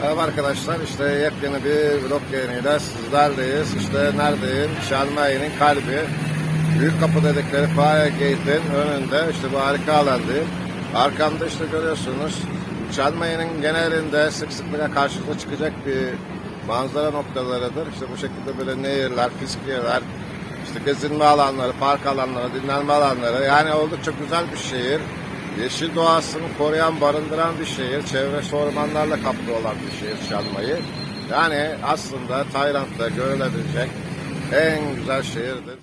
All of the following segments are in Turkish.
Merhaba arkadaşlar işte yepyeni bir vlog yayınıyla sizlerleyiz. İşte neredeyim? Şanmayı'nın kalbi. Büyük kapı dedikleri Fire Gate'in önünde işte bu harika alandayım. Arkamda işte görüyorsunuz Şanmayı'nın genelinde sık sıklıkla karşımıza çıkacak bir manzara noktalarıdır. İşte bu şekilde böyle nehirler, fiskiyeler, işte gezinme alanları, park alanları, dinlenme alanları. Yani oldukça güzel bir şehir. Yeşil doğasını koruyan, barındıran bir şehir. Çevresi ormanlarla kaplı olan bir şehir Şanmayı. Yani aslında Tayland'da görülebilecek en güzel şehirdir.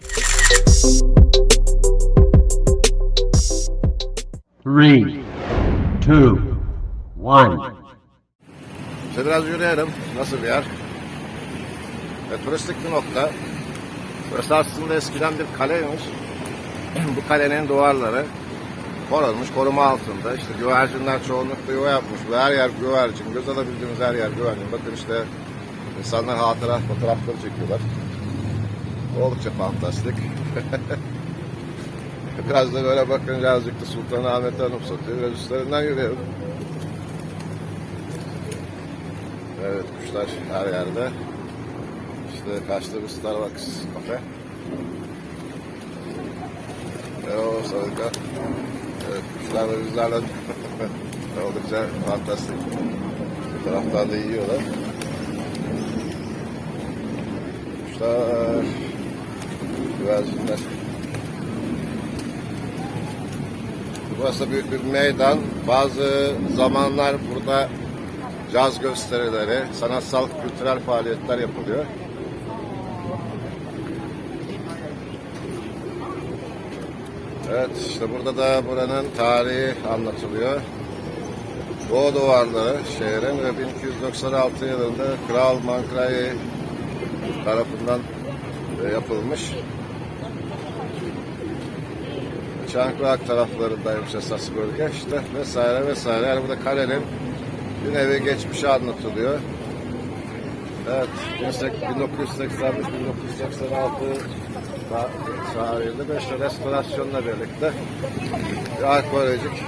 Three, two, one. İşte biraz yürüyelim. Nasıl bir yer? E, turistik bir nokta. Burası aslında eskiden bir kaleymiş. Bu kalenin duvarları korunmuş, koruma altında. İşte güvercinler çoğunlukla yuva yapmış. Ve her yer güvercin. Göz alabildiğimiz her yer güvercin. Bakın işte insanlar hatıra fotoğrafları çekiyorlar. Oldukça fantastik. Biraz da böyle bakınca azıcık da Sultanahmet'i anımsatıyor. Biraz üstlerinden yürüyelim. Evet kuşlar her yerde. İşte bir Starbucks kafe. Ve o sarıka. Evet kuşlar da bizlerle oldukça fantastik. Bir taraftan da yiyorlar. Kuşlar. Güvercinler. Burası büyük bir meydan. Bazı zamanlar burada caz gösterileri, sanatsal kültürel faaliyetler yapılıyor. Evet işte burada da buranın tarihi anlatılıyor. Doğu duvarları şehrin ve 1296 yılında Kral Mankrayi tarafından e, yapılmış. Çankırıak taraflarındaymış esas bölge işte vesaire vesaire. Yani burada kalenin bir nevi geçmişi anlatılıyor. Evet, 1985-1986 tarihinde de işte restorasyonla birlikte bir arkeolojik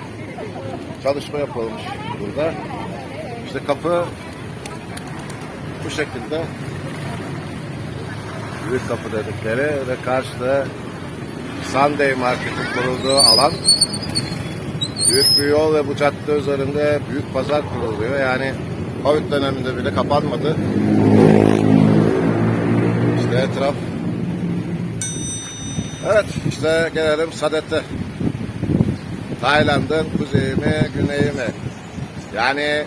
çalışma yapılmış burada. İşte kapı bu şekilde büyük kapı dedikleri ve karşıda Sunday Market'in kurulduğu alan büyük bir yol ve bu cadde üzerinde büyük pazar kuruluyor. Yani Covid döneminde bile kapanmadı. İşte etraf. Evet işte gelelim Sadet'e. Tayland'ın kuzeyi mi, güneyi mi? Yani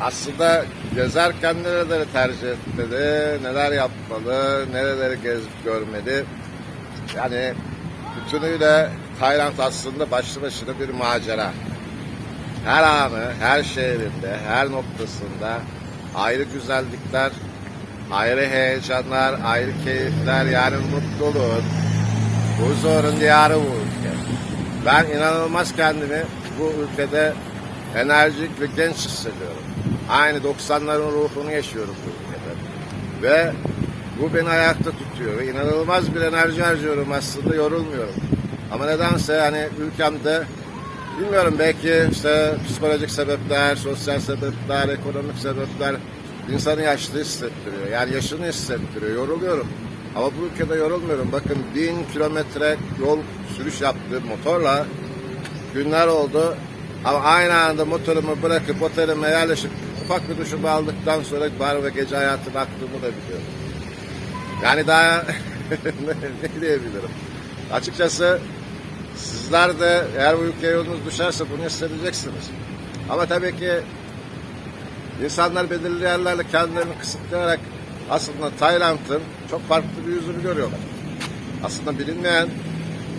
aslında gezerken nereleri tercih etmeli, neler yapmalı, nereleri gezip görmeli. Yani bütünüyle Tayland aslında başlı başına bir macera. Her anı, her şehrinde, her noktasında ayrı güzellikler, ayrı heyecanlar, ayrı keyifler, yani mutluluğun, huzurun diyarı bu ülke. Ben inanılmaz kendimi bu ülkede enerjik ve genç hissediyorum. Aynı 90'ların ruhunu yaşıyorum bu ülkede. Ve bu beni ayakta tutuyor ve inanılmaz bir enerji harcıyorum aslında yorulmuyorum. Ama nedense hani ülkemde bilmiyorum belki işte psikolojik sebepler, sosyal sebepler, ekonomik sebepler insanı yaşlı hissettiriyor. Yani yaşını hissettiriyor. Yoruluyorum. Ama bu ülkede yorulmuyorum. Bakın bin kilometre yol sürüş yaptım motorla günler oldu. Ama aynı anda motorumu bırakıp otelime yerleşip ufak bir duşumu aldıktan sonra bar ve gece hayatı baktığımı da biliyorum. Yani daha ne diyebilirim? Açıkçası sizler de eğer bu ülkeye yolunuz düşerse bunu hissedeceksiniz. Ama tabii ki insanlar belirli yerlerle kendilerini kısıtlayarak aslında Tayland'ın çok farklı bir yüzünü görüyorlar. Aslında bilinmeyen,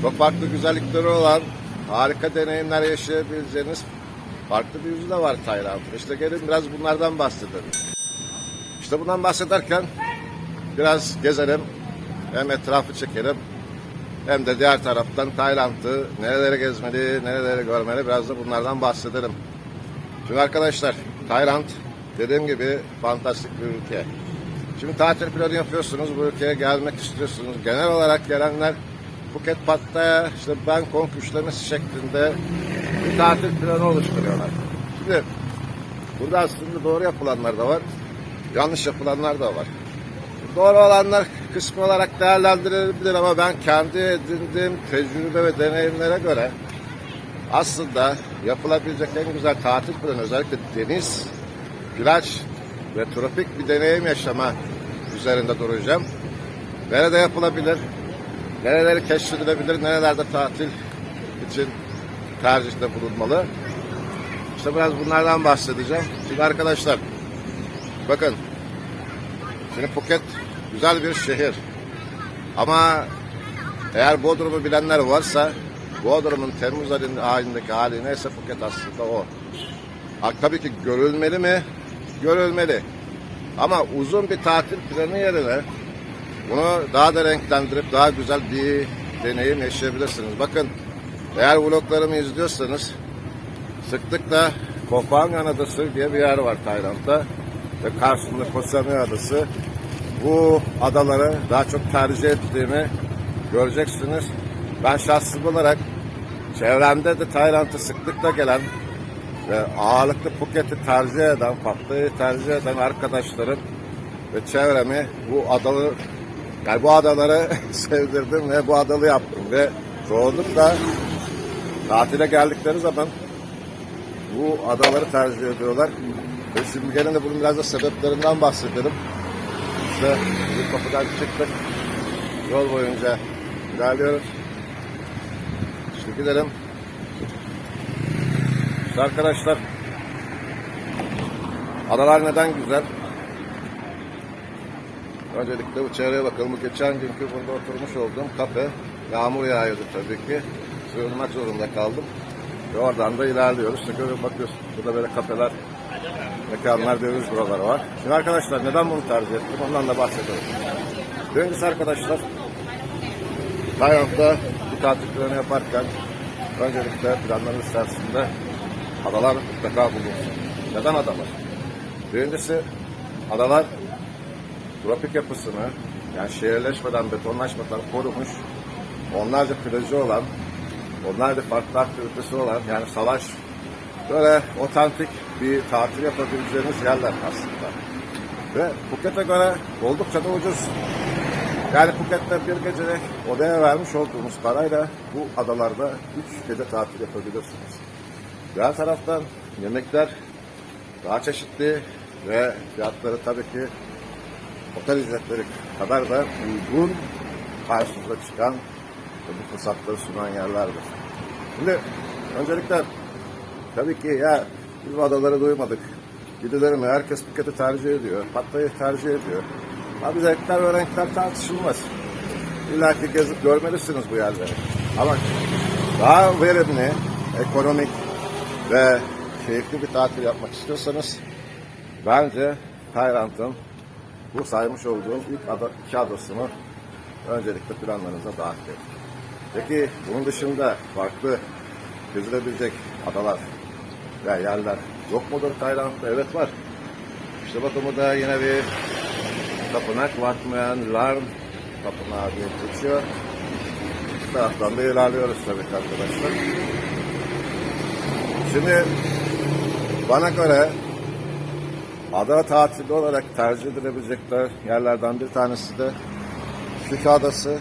çok farklı güzellikleri olan, harika deneyimler yaşayabileceğiniz farklı bir yüzü de var Tayland'ın. İşte gelin biraz bunlardan bahsedelim. İşte bundan bahsederken biraz gezelim, hem etrafı çekelim, hem de diğer taraftan Tayland'ı nereleri gezmeli, nereleri görmeli biraz da bunlardan bahsedelim. Şimdi arkadaşlar Tayland dediğim gibi fantastik bir ülke. Şimdi tatil planı yapıyorsunuz, bu ülkeye gelmek istiyorsunuz. Genel olarak gelenler Phuket, Pattaya, işte Bangkok üçlemesi şeklinde bir tatil planı oluşturuyorlar. Şimdi Burada aslında doğru yapılanlar da var, yanlış yapılanlar da var. Doğru olanlar kısmı olarak değerlendirilebilir ama ben kendi edindiğim tecrübe ve deneyimlere göre aslında yapılabilecek en güzel tatil planı özellikle deniz, plaj ve tropik bir deneyim yaşama üzerinde duracağım. Nerede yapılabilir, nereleri keşfedilebilir, nerelerde tatil için tercihte bulunmalı. İşte biraz bunlardan bahsedeceğim. Şimdi arkadaşlar bakın Şimdi Phuket güzel bir şehir. Ama eğer Bodrum'u bilenler varsa Bodrum'un Temmuz ayındaki hali neyse Phuket aslında o. Ha, tabii ki görülmeli mi? Görülmeli. Ama uzun bir tatil planı yerine bunu daha da renklendirip daha güzel bir deneyim yaşayabilirsiniz. Bakın eğer vloglarımı izliyorsanız sıklıkla Koh Phangan Adası diye bir yer var Tayland'da ve karşısında Koh Samui Adası. Bu adaları daha çok tercih ettiğimi göreceksiniz. Ben şahsım olarak çevremde de Tayland'a sıklıkla gelen ve ağırlıklı Phuket'i tercih eden, Pattaya'yı tercih eden arkadaşlarım ve çevremi bu adalı yani bu adaları sevdirdim ve bu adalı yaptım ve çoğunlukla tatile geldikleri zaman bu adaları tercih ediyorlar. Ve şimdi gelin de bunun biraz da sebeplerinden bahsedelim. İşte bir kapıdan çıktık. Yol boyunca ilerliyoruz. Şimdi gidelim. İşte arkadaşlar adalar neden güzel? Öncelikle bu çevreye bakalım. Bu geçen günkü burada oturmuş olduğum kafe. Yağmur yağıyordu tabii ki. Sığınmak zorunda kaldım. Ve oradan da ilerliyoruz. Görüp bakıyorsun. Burada böyle kafeler, mekanlar, döviz buraları var. Şimdi arkadaşlar neden bunu tercih ettim? Ondan da bahsedelim. Birincisi arkadaşlar Tayland'da bir tatil planı yaparken öncelikle planların içerisinde adalar mutlaka bulunsun. Neden adalar? Birincisi adalar tropik yapısını yani şehirleşmeden, betonlaşmadan korumuş, onlarca plajı olan, onlarca farklı aktivitesi olan yani salaş böyle otantik bir tatil yapabileceğiniz yerler aslında. Ve Phuket'e göre oldukça da ucuz. Yani Phuket'te bir gecelik odaya vermiş olduğumuz parayla bu adalarda 3 gece tatil yapabilirsiniz. Diğer taraftan yemekler daha çeşitli ve fiyatları tabii ki otel ücretleri kadar da uygun karşımıza çıkan ve bu fırsatları sunan yerlerdir. Şimdi öncelikle tabii ki ya biz adaları duymadık. Gidilir mi? Herkes Phuket'i tercih ediyor. Pattayı tercih ediyor. Abi zevkler ve renkler tartışılmaz. İlla ki gezip görmelisiniz bu yerleri. Ama daha verimli, ekonomik ve keyifli bir tatil yapmak istiyorsanız bence Tayland'ın bu saymış olduğum ilk ada, iki adasını öncelikle planlarınıza dahil edin. Peki bunun dışında farklı gezilebilecek adalar ve yerler yok mudur Tayland'da? Evet var. İşte burada yine bir tapınak Vatmayan Larn tapınağı diye geçiyor. Bu taraftan da ilerliyoruz tabii arkadaşlar. Şimdi bana göre ada tatili olarak tercih edilebilecekler yerlerden bir tanesi de Şükrü Adası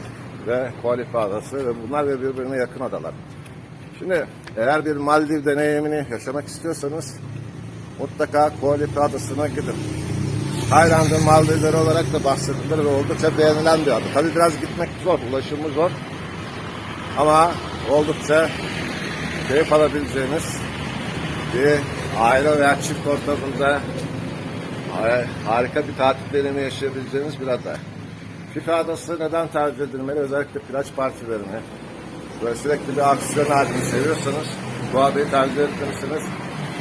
ve Kualipa Adası ve bunlar ve birbirine yakın adalar. Şimdi eğer bir Maldiv deneyimini yaşamak istiyorsanız mutlaka Kualipa Adası'na gidin. Tayland'ın Maldivleri olarak da bahsedilir ve oldukça beğenilen bir ada. Tabii biraz gitmek zor, ulaşımı zor. Ama oldukça keyif alabileceğiniz bir aile veya çift ortamında ha- harika bir tatil deneyimi yaşayabileceğiniz bir ada. FIFA Adası neden tercih edilmeli? Özellikle plaj partilerini, böyle sürekli bir aksiyon halini seviyorsanız bu adayı tercih etmelisiniz.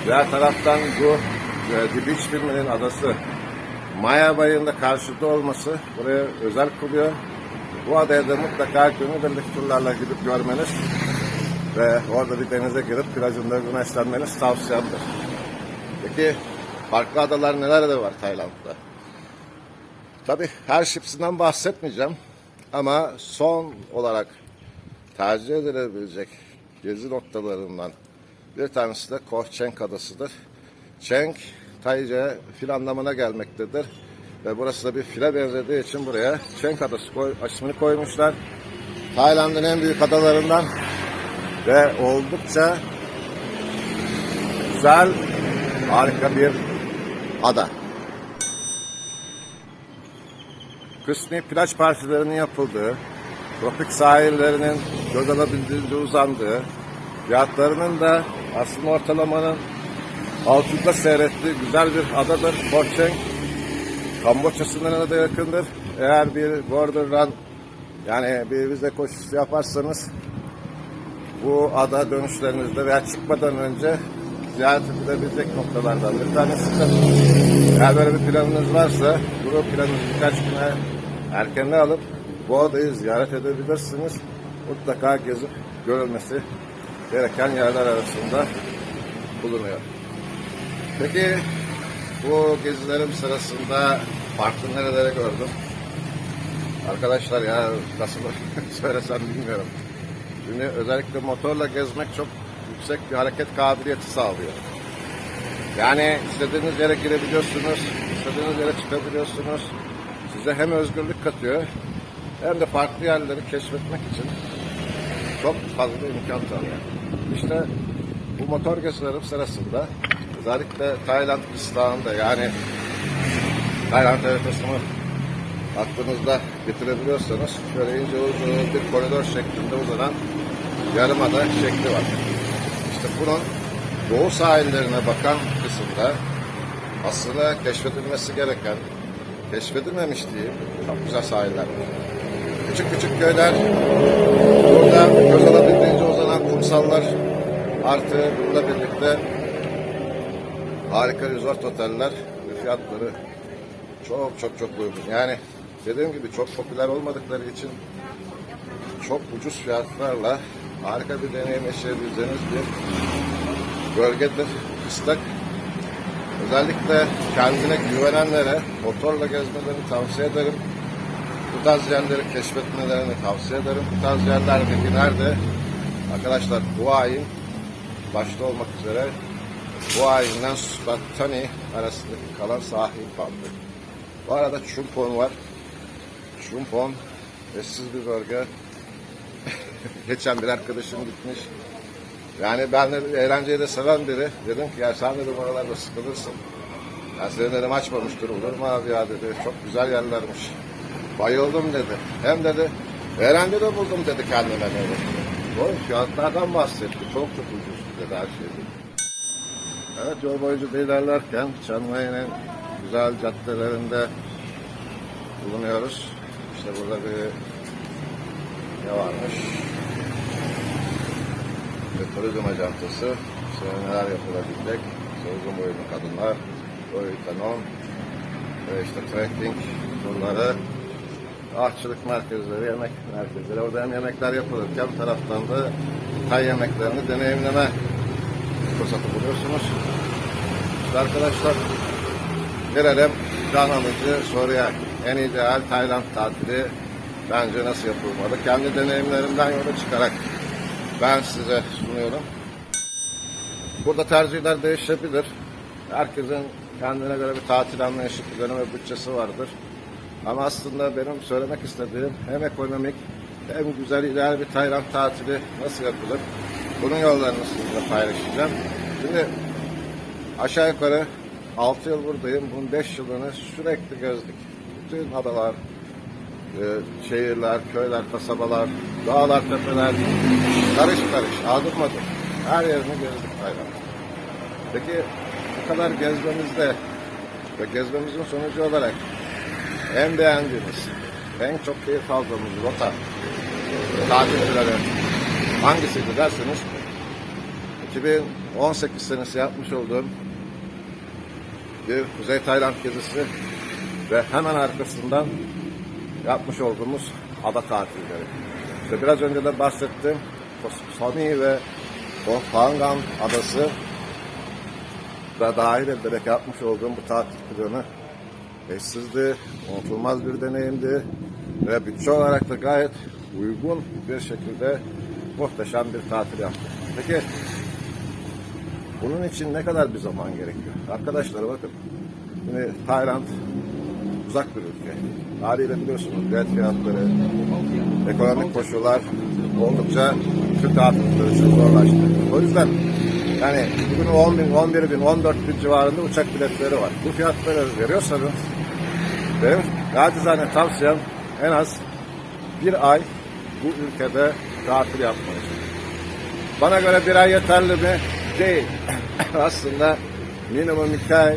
Diğer taraftan bu e, The Beach filminin adası Maya Bayı'nda karşıda olması buraya özel kılıyor. Bu adaya da mutlaka günübirlik turlarla gidip görmeniz ve orada bir denize girip plajında güneşlenmeniz tavsiyemdir. Peki farklı adalar neler de var Tayland'da? Tabii her şipsinden bahsetmeyeceğim ama son olarak tercih edilebilecek gezi noktalarından bir tanesi de Koh Cheng Adası'dır. Cheng Tayce fil anlamına gelmektedir. Ve burası da bir file benzediği için buraya Çenk Adası koy, ismini koymuşlar. Tayland'ın en büyük adalarından ve oldukça güzel, harika bir ada. Kısmi plaj partilerinin yapıldığı, tropik sahillerinin göz alabildiğince uzandığı, fiyatlarının da aslında ortalamanın altında seyrettiği güzel bir adadır. Port Cheng. Kamboçya sınırına da yakındır. Eğer bir border run yani bir vize koşusu yaparsanız bu ada dönüşlerinizde veya çıkmadan önce ziyaret edilebilecek noktalardan bir tanesidir. Eğer böyle bir planınız varsa bu planınızı birkaç güne erkene alıp bu adayı ziyaret edebilirsiniz. Mutlaka gezip görülmesi gereken yerler arasında bulunuyor. Peki bu gezilerim sırasında farklı nerelere gördüm? Arkadaşlar ya nasıl söylesem bilmiyorum. Şimdi özellikle motorla gezmek çok yüksek bir hareket kabiliyeti sağlıyor. Yani istediğiniz yere girebiliyorsunuz, istediğiniz yere çıkabiliyorsunuz. Size hem özgürlük katıyor hem de farklı yerleri keşfetmek için çok fazla imkan tanıyor. İşte bu motor gezilerim sırasında özellikle Tayland kıstağında yani Tayland haritasını aklınızda getirebiliyorsanız şöyle ince uzun bir koridor şeklinde uzanan yarımada şekli var. İşte bunun doğu sahillerine bakan kısımda aslında keşfedilmesi gereken, keşfedilmemiş diyeyim, çok güzel sahiller var. Küçük küçük köyler, burada göz alabildiğince uzanan kumsallar, artı bununla birlikte harika resort oteller ve fiyatları çok çok çok uygun. Yani dediğim gibi çok popüler olmadıkları için çok ucuz fiyatlarla harika bir deneyim yaşayabileceğiniz bir bölgedir. Istak. Özellikle kendine güvenenlere motorla gezmelerini tavsiye ederim. Bu tarz yerleri keşfetmelerini tavsiye ederim. Bu tarz yerler peki nerede? Arkadaşlar bu ayın başta olmak üzere bu ayından Suratani arasındaki kalan sahil bandı. Bu arada Chumpon var. Chumpon eşsiz bir bölge. Geçen bir arkadaşım gitmiş. Yani ben de eğlenceyi de seven biri. Dedim ki ya sen dedim oralarda sıkılırsın. Ya senin dedim açmamıştır olur mu abi ya dedi. Çok güzel yerlermiş. Bayıldım dedi. Hem dedi eğlence de buldum dedi kendime dedi. Doğru fiyatlardan bahsetti. Çok çok ucuz dedi her şey. Evet yol boyunca ilerlerken Mai'nin güzel caddelerinde bulunuyoruz. İşte burada bir ne varmış? Bir turizm ajantası. İşte neler yapılabilecek? İşte uzun boylu kadınlar, boyu kanon, ve işte trekking turları, ahçılık merkezleri, yemek merkezleri. Orada hem yemekler yapılırken taraftan da Tay yemeklerini deneyimleme fırsatı buluyorsunuz. İşte arkadaşlar gelelim can alıcı soruya. En ideal Tayland tatili bence nasıl yapılmalı? Kendi deneyimlerimden yola çıkarak ben size sunuyorum. Burada tercihler değişebilir. Herkesin kendine göre bir tatil anlayışı, planı ve bütçesi vardır. Ama aslında benim söylemek istediğim hem ekonomik hem güzel ideal bir Tayland tatili nasıl yapılır? Bunun yollarını sizinle paylaşacağım. Şimdi aşağı yukarı 6 yıl buradayım. Bunun 5 yılını sürekli gezdik. Bütün adalar, e, şehirler, köyler, kasabalar, dağlar, tepeler, karış karış, adım adım. Her yerini gezdik Tayland. Peki bu kadar gezmemizde ve gezmemizin sonucu olarak en beğendiğimiz, en çok keyif aldığımız rota, tatilcileri hangisiydi derseniz 2018 senesi yapmış olduğum bir Kuzey Tayland gezisi ve hemen arkasından yapmış olduğumuz ada tatilleri. İşte biraz önce de bahsettiğim Sami ve o Phangan adası da dahil ederek yapmış olduğum bu tatil planı eşsizdi, unutulmaz bir deneyimdi ve bütçe olarak da gayet uygun bir şekilde muhteşem bir tatil yaptık. Peki Bunun için ne kadar bir zaman gerekiyor? Arkadaşlar bakın. Şimdi Tayland uzak bir ülke. Haliyle biliyorsunuz bilet fiyatları, ekonomik koşullar oldukça Türk tatilleri için zorlaştı. O yüzden yani bugün 10 bin, 11 bin, 14 bin civarında uçak biletleri var. Bu fiyatları veriyorsanız benim nacizane tavsiyem en az bir ay bu ülkede tatil yapmanız. Bana göre bir ay yeterli mi? Değil. Aslında minimum iki ay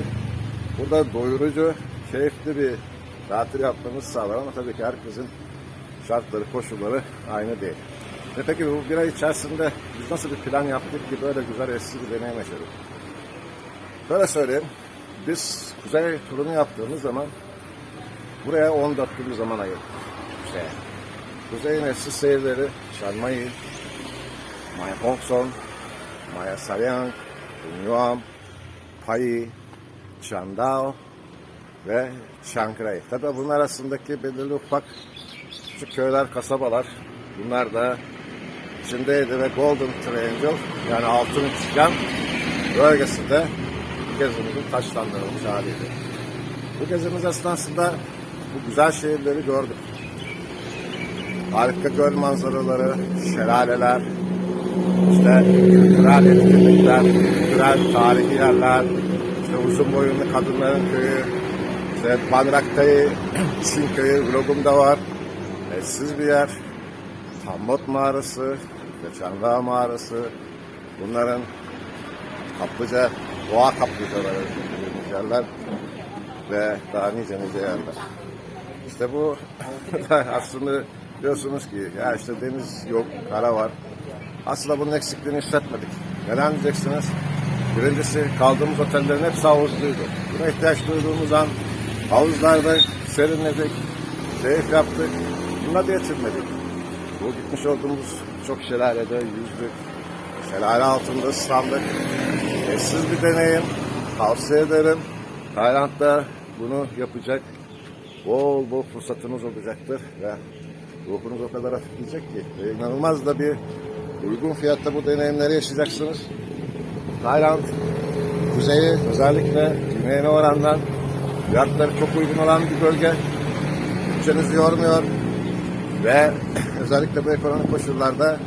burada doyurucu, keyifli bir tatil yapmanız sağlar ama tabii ki herkesin şartları, koşulları aynı değil. Ve peki bu bir ay içerisinde biz nasıl bir plan yaptık ki böyle güzel eski bir deneyim yaşadık? Böyle söyleyeyim, biz kuzey turunu yaptığımız zaman buraya 14 gün bir zaman ayırdık. İşte kuzeyin eski seyirleri, Şarmayı, Maya Hongson, Maya Saryang, Yuam, Pai, Chandao ve Chiang Rai. Tabi bunlar arasındaki belirli ufak küçük köyler, kasabalar. Bunlar da içindeydi ve Golden Triangle yani altın üçgen bölgesinde gezimizin taşlandırılmış haliydi. Bu gezimiz esnasında bu güzel şehirleri gördük. Harika göl manzaraları, şelaleler, işte kültürel etkinlikler, kültürel tarihi yerler, işte uzun boyunlu kadınların köyü, işte Banraktayı, Çin köyü vlogumda var. Eşsiz bir yer. Tambot mağarası, Çandağ mağarası, bunların kaplıca, doğa kaplıcaları yerler ve daha nice nice yerler. İşte bu aslında diyorsunuz ki ya işte deniz yok, kara var. Aslında bunun eksikliğini hissetmedik. Neden diyeceksiniz? Birincisi kaldığımız otellerin hepsi havuzluydu. Buna ihtiyaç duyduğumuz an havuzlarda serinledik, keyif yaptık. Buna da yetinmedik. Bu gitmiş olduğumuz çok şelalede yüzdük. Şelale altında ıslandık. Eşsiz bir deneyim. Tavsiye ederim. Tayland'da bunu yapacak bol bol fırsatınız olacaktır ve ruhunuz o kadar hafifleyecek ki ve inanılmaz da bir uygun fiyatta bu deneyimleri yaşayacaksınız. Tayland kuzeyi özellikle güneyine orandan fiyatları çok uygun olan bir bölge. Bütçenizi yormuyor ve özellikle bu ekonomik koşullarda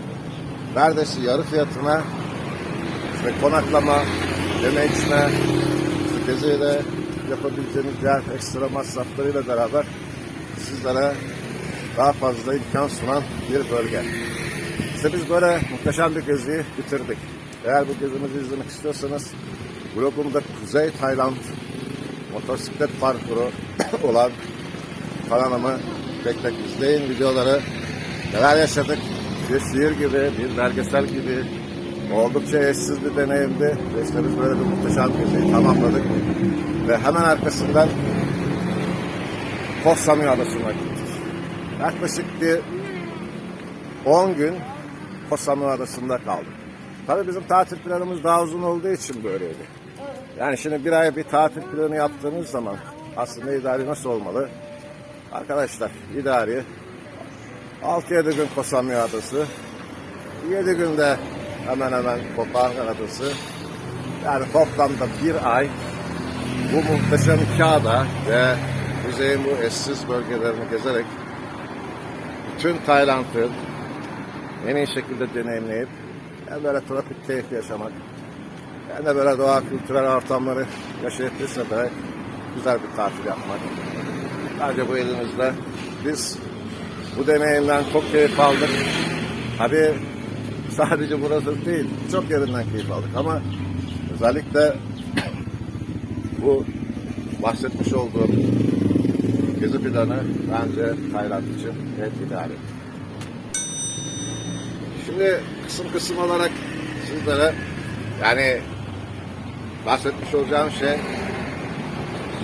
neredeyse yarı fiyatına işte konaklama, yeme içme, geziyle yapabileceğiniz diğer ekstra masraflarıyla beraber sizlere daha fazla imkan sunan bir bölge. İşte biz böyle muhteşem bir geziyi bitirdik. Eğer bu gezimizi izlemek istiyorsanız blogumda Kuzey Tayland motosiklet parkuru olan kanalımı tek tek izleyin videoları. Neler yaşadık? Bir şiir gibi, bir belgesel gibi oldukça eşsiz bir deneyimdi. Biz böyle bir muhteşem geziyi tamamladık. Ve hemen arkasından Koh Samui Adası'na gittik. Yaklaşık bir 10 gün Koh Samui Adası'nda kaldık. Tabii bizim tatil planımız daha uzun olduğu için böyleydi. Yani şimdi bir ay bir tatil planı yaptığınız zaman aslında idari nasıl olmalı? Arkadaşlar idari 6-7 gün Koh Samui Adası, 7 günde hemen hemen Koh Phangan Adası. Yani toplamda bir ay bu muhteşem ada ve kuzeyin bu eşsiz bölgelerini gezerek bütün Tayland'ı en iyi şekilde deneyimleyip hem böyle tropik keyif yaşamak hem de böyle doğa kültürel ortamları yaşayıp de güzel bir tatil yapmak. Bence bu elimizde. Biz bu deneyimden çok keyif aldık. Tabii sadece burası değil, çok yerinden keyif aldık ama özellikle bu bahsetmiş olduğum gezi planı bence Tayland için en ideali. Şimdi kısım kısım olarak sizlere yani bahsetmiş olacağım şey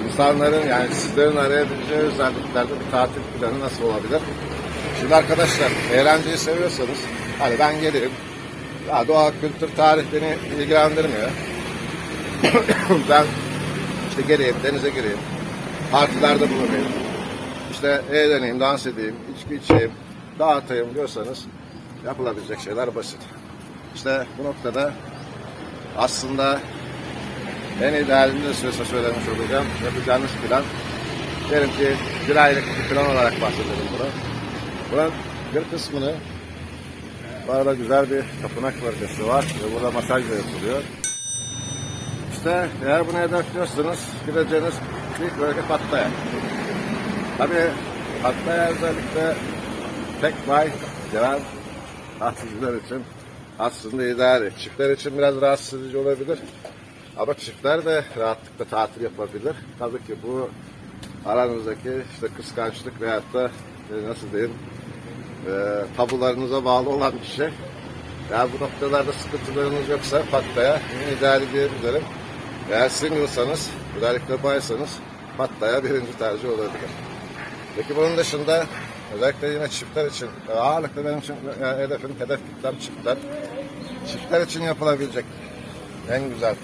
insanların yani sizlerin arayabileceği özelliklerde bir tatil planı nasıl olabilir? Şimdi arkadaşlar eğlenceyi seviyorsanız hani ben gelirim. Ya doğa, kültür, tarih beni ilgilendirmiyor. ben işte geleyim, denize gireyim. Partilerde bulunayım. İşte eğleneyim, dans edeyim, içki içeyim, dağıtayım diyorsanız yapılabilecek şeyler basit. İşte bu noktada aslında en idealini de size söylemiş olacağım. Yapacağınız plan diyelim ki bir aylık bir plan olarak bahsedelim bunu. Buranın bir kısmını bu arada güzel bir tapınak bölgesi var ve burada masaj da yapılıyor. İşte eğer bunu hedefliyorsanız gideceğiniz ilk bölge Pattaya. Tabii Pattaya özellikle tek bay gelen tatilciler için aslında ideal. Çiftler için biraz rahatsız edici olabilir. Ama çiftler de rahatlıkla tatil yapabilir. Tabii ki bu aranızdaki işte kıskançlık veyahut da e, nasıl diyeyim e, tabularınıza bağlı olan bir şey. Yani bu noktalarda sıkıntılarınız yoksa Pattaya ideali diyebilirim. Eğer singlesanız, özellikle baysanız Pattaya birinci tercih olabilir. Peki bunun dışında özellikle yine çiftler için e, ağırlıklı benim için e, hedefim, hedef kitlem çiftler. Çiftler için yapılabilecek en güzel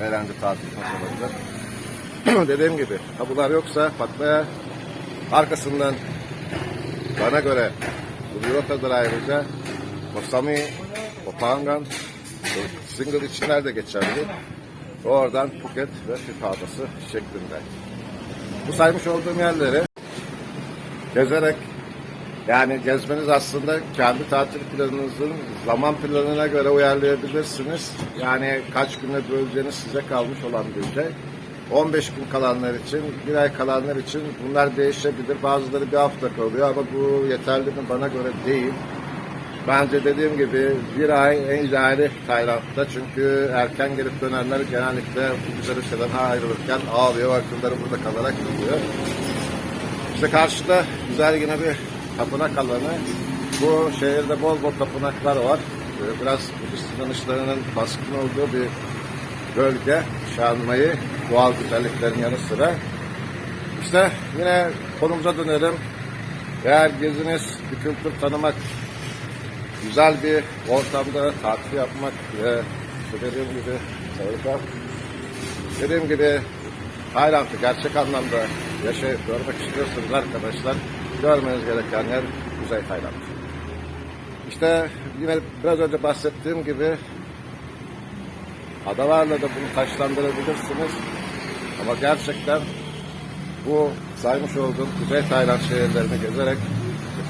eğlence tatil olabilir. Dediğim gibi tabular yoksa Pattaya arkasından bana göre rotadır ayrıca Osami, Opangan, single içinler de geçerli. Oradan Phuket ve FIFA adası şeklinde. Bu saymış olduğum yerleri gezerek yani gezmeniz aslında kendi tatil planınızın zaman planına göre uyarlayabilirsiniz. Yani kaç güne böleceğiniz size kalmış olan bir şey. 15 gün kalanlar için, bir ay kalanlar için bunlar değişebilir. Bazıları bir hafta kalıyor ama bu yeterli mi bana göre değil. Bence dediğim gibi bir ay en ideali Tayland'da çünkü erken gelip dönenler genellikle bu güzel ülkeden ayrılırken ağlıyor, akılları burada kalarak kalıyor. İşte karşıda güzel yine bir tapınak alanı. Bu şehirde bol bol tapınaklar var. Ee, Biraz Budist inanışlarının baskın olduğu bir bölge. Şanmayı doğal güzelliklerin yanı sıra. İşte yine konumuza dönelim. Eğer geziniz bir kültür tanımak, güzel bir ortamda tatil yapmak ve dediğim gibi harika. Dediğim gibi Tayland'ı gerçek anlamda yaşayıp görmek istiyorsanız arkadaşlar görmeniz gereken yer Kuzey Tayland. İşte yine biraz önce bahsettiğim gibi adalarla da bunu taşlandırabilirsiniz. Ama gerçekten bu saymış olduğum Kuzey Tayland şehirlerini gezerek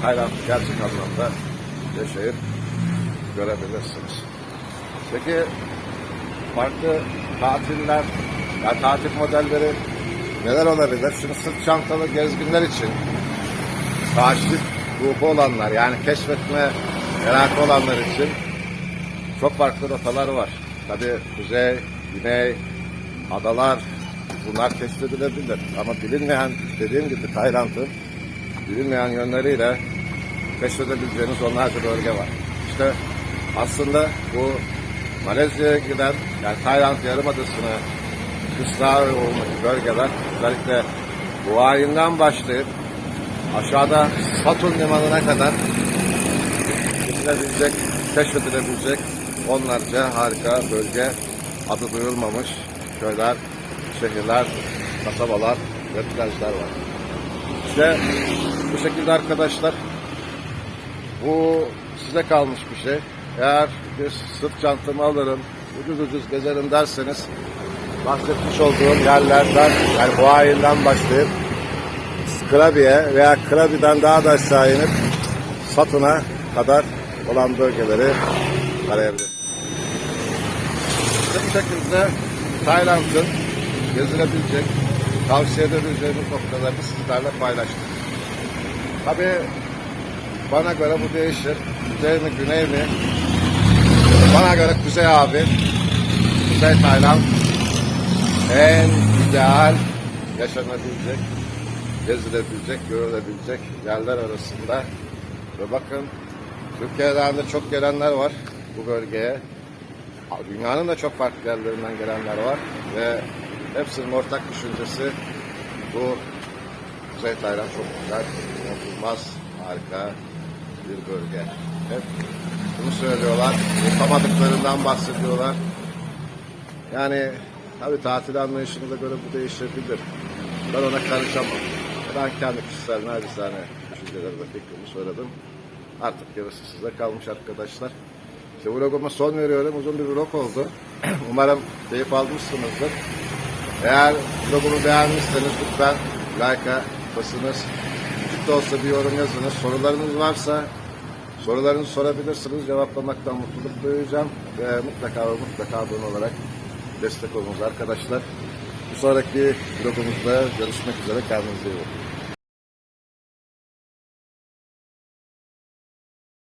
Tayland'ı gerçek anlamda yaşayıp görebilirsiniz. Peki farklı tatiller, yani tatil modelleri neler olabilir? Şimdi sırt çantalı gezginler için taşlık ruhu olanlar yani keşfetme merakı olanlar için çok farklı rotalar var. Tabi kuzey, güney, adalar bunlar keşfedilebilir. Ama bilinmeyen dediğim gibi Tayland'ın bilinmeyen yönleriyle keşfedebileceğiniz onlarca bölge var. İşte aslında bu Malezya'ya giden yani Tayland Yarımadası'na kısra olmuş bölgeler özellikle Huayi'nden başlayıp aşağıda Satun Limanı'na kadar gidilebilecek, keşfedilebilecek onlarca harika bölge adı duyulmamış köyler, şehirler, kasabalar ve plajlar var. İşte bu şekilde arkadaşlar bu size kalmış bir şey. Eğer bir sırt çantamı alırım, ucuz ucuz gezerim derseniz bahsetmiş olduğum yerlerden yani Huayi'den başlayıp Krabi'ye veya Krabi'den daha da aşağı inip Satun'a kadar olan bölgeleri arayabilir. Bu şekilde Tayland'ın gezilebilecek, tavsiye edebileceğimiz noktalarını sizlerle paylaştık. Tabii bana göre bu değişir. Kuzey mi, güney mi? Bana göre kuzey abi. Kuzey Tayland en ideal yaşanabilecek, gezilebilecek, görülebilecek yerler arasında. Ve bakın Türkiye'den de çok gelenler var bu bölgeye. Dünyanın da çok farklı yerlerinden gelenler var ve hepsinin ortak düşüncesi bu Kuzey Tayland çok güzel, unutulmaz, harika bir bölge. Hep bunu söylüyorlar, yapamadıklarından bahsediyorlar. Yani tabii tatil anlayışınıza göre bu değişebilir. Ben ona karışamam. Ben kendi kişisel nacizane düşüncelerimi, fikrimi söyledim. Artık gerisi size kalmış arkadaşlar. İşte vloguma son veriyorum. Uzun bir vlog oldu. Umarım keyif almışsınızdır. Eğer vlogumu beğenmişseniz lütfen like'a basınız. Küçük de olsa bir yorum yazınız. Sorularınız varsa sorularınızı sorabilirsiniz. Cevaplamaktan mutluluk duyacağım. Ve mutlaka ve mutlaka abone olarak destek olunuz arkadaşlar. Bir sonraki vlogumuzda görüşmek üzere. Kendinize iyi bakın.